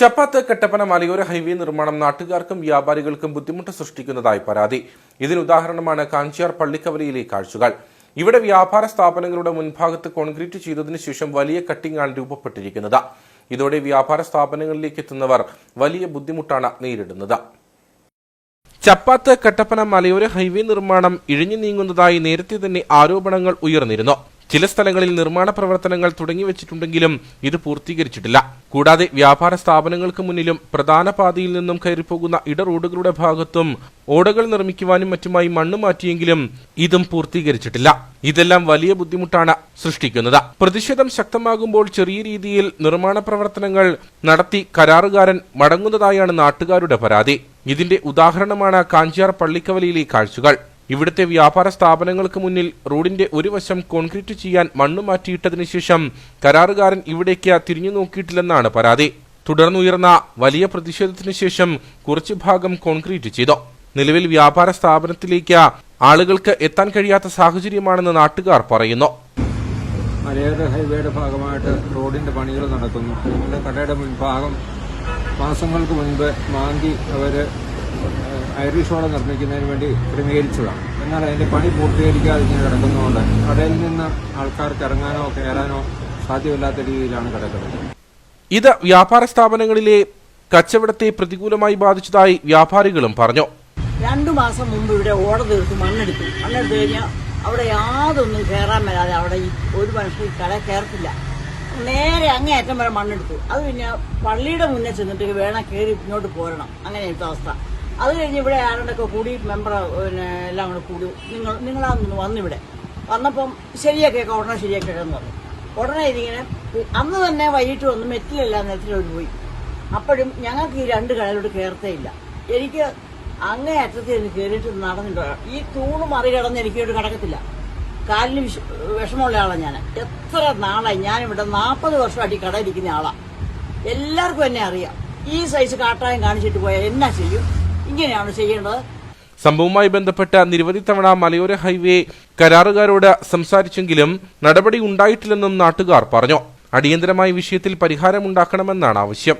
ചപ്പാത്ത് കട്ടപ്പന മലയോര ഹൈവേ നിർമ്മാണം നാട്ടുകാർക്കും വ്യാപാരികൾക്കും ബുദ്ധിമുട്ട് സൃഷ്ടിക്കുന്നതായി പരാതി. ഇതിനുദാഹരണമാണ് കാഞ്ചിയാർ പള്ളിക്കവലയിലെ കാഴ്ചകൾ. ഇവിടെ വ്യാപാര സ്ഥാപനങ്ങളുടെ മുൻഭാഗത്ത് കോൺക്രീറ്റ് ചെയ്തതിനു ശേഷം വലിയ കട്ടിങ്ങാണ് രൂപപ്പെട്ടിരിക്കുന്നത്. ഇതോടെ വ്യാപാര സ്ഥാപനങ്ങളിലേക്ക് എത്തുന്നവർ വലിയ ബുദ്ധിമുട്ടാണ് നേരിടുന്നത്. ചപ്പാത്ത് കട്ടപ്പന മലയോര ഹൈവേ നിർമ്മാണം ഇഴഞ്ഞു നീങ്ങുന്നതായി നേരത്തെ തന്നെ ആരോപണങ്ങൾ ഉയർന്നിരുന്നു. ചില സ്ഥലങ്ങളിൽ നിർമ്മാണ പ്രവർത്തനങ്ങൾ തുടങ്ങിവെച്ചിട്ടുണ്ടെങ്കിലും ഇത് പൂർത്തീകരിച്ചിട്ടില്ല. കൂടാതെ വ്യാപാര സ്ഥാപനങ്ങൾക്ക് മുന്നിലും പ്രധാന പാതയിൽ നിന്നും കയറിപ്പോകുന്ന ഇട റോഡുകളുടെ ഭാഗത്തും ഓടകൾ നിർമ്മിക്കുവാനും മറ്റുമായി മണ്ണ് മാറ്റിയെങ്കിലും ഇതും പൂർത്തീകരിച്ചിട്ടില്ല. ഇതെല്ലാം വലിയ ബുദ്ധിമുട്ടാണ് സൃഷ്ടിക്കുന്നത്. പ്രതിഷേധം ശക്തമാകുമ്പോൾ ചെറിയ രീതിയിൽ നിർമ്മാണ പ്രവർത്തനങ്ങൾ നടത്തി കരാറുകാരൻ മടങ്ങുന്നതായാണ് നാട്ടുകാരുടെ പരാതി. ഇതിന്റെ ഉദാഹരണമാണ് കാഞ്ചിയാർ പള്ളിക്കവലയിലെ കാഴ്ചകൾ. ഇവിടുത്തെ വ്യാപാര സ്ഥാപനങ്ങൾക്ക് മുന്നിൽ റോഡിന്റെ ഒരു വശം കോൺക്രീറ്റ് ചെയ്യാൻ മണ്ണ് മാറ്റിയിട്ടതിനു ശേഷം കരാറുകാരൻ ഇവിടേക്ക് തിരിഞ്ഞു നോക്കിയിട്ടില്ലെന്നാണ് പരാതി. തുടർന്നുയർന്ന വലിയ പ്രതിഷേധത്തിനു ശേഷം കുറച്ചു ഭാഗം കോൺക്രീറ്റ് ചെയ്തു. നിലവിൽ വ്യാപാര സ്ഥാപനത്തിലേക്ക് ആളുകൾക്ക് എത്താൻ കഴിയാത്ത സാഹചര്യമാണെന്ന് നാട്ടുകാർ പറയുന്നു. മലയോര ഹൈവേയുടെ ഭാഗമായിട്ട് റോഡിന്റെ പണികൾ നടക്കുന്നു. കടയുടെ മുൻഭാഗം മാസങ്ങൾക്ക് മുൻപ് മാന്തി അവർ ഐറിഷ് ഓട നിർമ്മിക്കുന്നതിന് വേണ്ടി ക്രമീകരിച്ചതാണ്. എന്നാൽ അതിന്റെ പണി പൂർത്തീകരിക്കാതെ ഇങ്ങനെ കിടക്കുന്നതുകൊണ്ട് കടയിൽ നിന്ന് ആൾക്കാർക്ക് ഇറങ്ങാനോ കയറാനോ സാധ്യമല്ലാത്ത രീതിയിലാണ് കിടക്കുന്നത്. ഇത് വ്യാപാര സ്ഥാപനങ്ങളിലെ കച്ചവടത്തെ പ്രതികൂലമായി ബാധിച്ചതായി വ്യാപാരികളും പറഞ്ഞു. രണ്ടു മാസം മുമ്പ് ഇവിടെ ഓട തീർത്ത് മണ്ണെടുത്തു. മണ്ണെടുത്തു കഴിഞ്ഞാൽ അവിടെ യാതൊന്നും കയറാൻ മേലാതെ അവിടെ ഈ ഒരു മനുഷ്യർ ഈ കട കയറത്തില്ല. നേരെ അങ്ങേയറ്റം വരെ മണ്ണെടുത്തു. അത് പിന്നെ പള്ളിയുടെ മുന്നേ ചെന്നിട്ട് വേണം കയറി ഇങ്ങോട്ട് പോരണം. അങ്ങനെ എടുത്ത അവസ്ഥ. അത് കഴിഞ്ഞ് ഇവിടെ ആരോടൊക്കെ കൂടി മെമ്പർ പിന്നെ എല്ലാം കൂടെ കൂടി നിങ്ങൾ നിങ്ങളാന്ന് വന്നിവിടെ. വന്നപ്പം ശരിയാക്കിയൊക്കെ ഉടനെ ശരിയാക്കിയൊക്കെന്ന് പറഞ്ഞു. ഉടനെ ഇതിങ്ങനെ അന്ന് തന്നെ വൈകിട്ട് വന്ന് മെറ്റിലെല്ലാം നെറ്റിലോട്ട് പോയി. അപ്പോഴും ഞങ്ങൾക്ക് ഈ രണ്ട് കടയിലോട്ട് കയറത്തേ ഇല്ല. എനിക്ക് അങ്ങേ അറ്റത്തിൽ നിന്ന് കയറിയിട്ട് നടന്നിട്ടോ. ഈ തൂണ് മറികടന്ന് എനിക്കോട്ട് കിടക്കത്തില്ല. കാലിന് വിഷ- വിഷമമുള്ള ആളാണ് ഞാൻ. എത്ര നാളായി ഞാനിവിടെ നാൽപ്പത് വർഷമായിട്ട് ഈ കട ഇരിക്കുന്ന ആളാണ് എല്ലാവർക്കും എന്നെ അറിയാം. ഈ സൈസ് കാട്ടായം കാണിച്ചിട്ട് പോയാൽ എന്നാ ചെയ്യും? ഇങ്ങനെയാണ് ചെയ്യേണ്ടത്. സംഭവവുമായി ബന്ധപ്പെട്ട നിരവധി തവണ മലയോര ഹൈവേ കരാറുകാരോട് സംസാരിച്ചെങ്കിലും നടപടി ഉണ്ടായിട്ടില്ലെന്നും നാട്ടുകാർ പറഞ്ഞു. അടിയന്തരമായ വിഷയത്തിൽ പരിഹാരമുണ്ടാക്കണമെന്നാണ് ആവശ്യം.